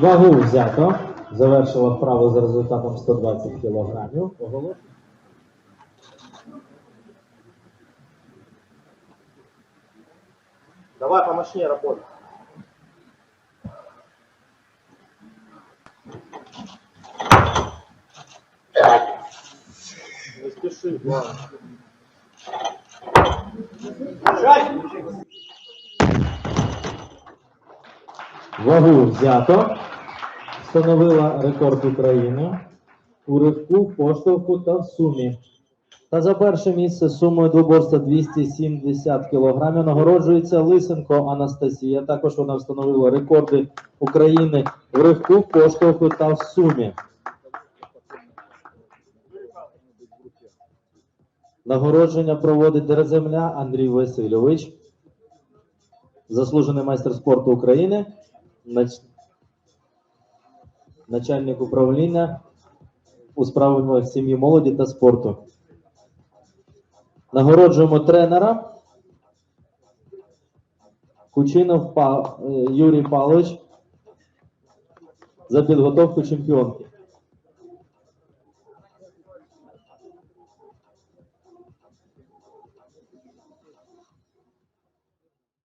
Вагу взято. Завершила вправу за результатом 120 кілограмів. Оголошую. Давай помощнее работай. Не спеши. Вагу взято. Встановила рекорд України у ривку, поштовху та в сумі. Та за перше місце сумою двоборства 270 кг нагороджується Лисенко Анастасія. Також вона встановила рекорди України в ривку, поштовху та в сумі. Нагородження проводить Дереземля Андрій Васильович, заслужений майстер спорту України, начальник управління у справах сім'ї молоді та спорту. Нагороджуємо тренера. Кучинов па... Е, Юрій Павлович за підготовку чемпіонки.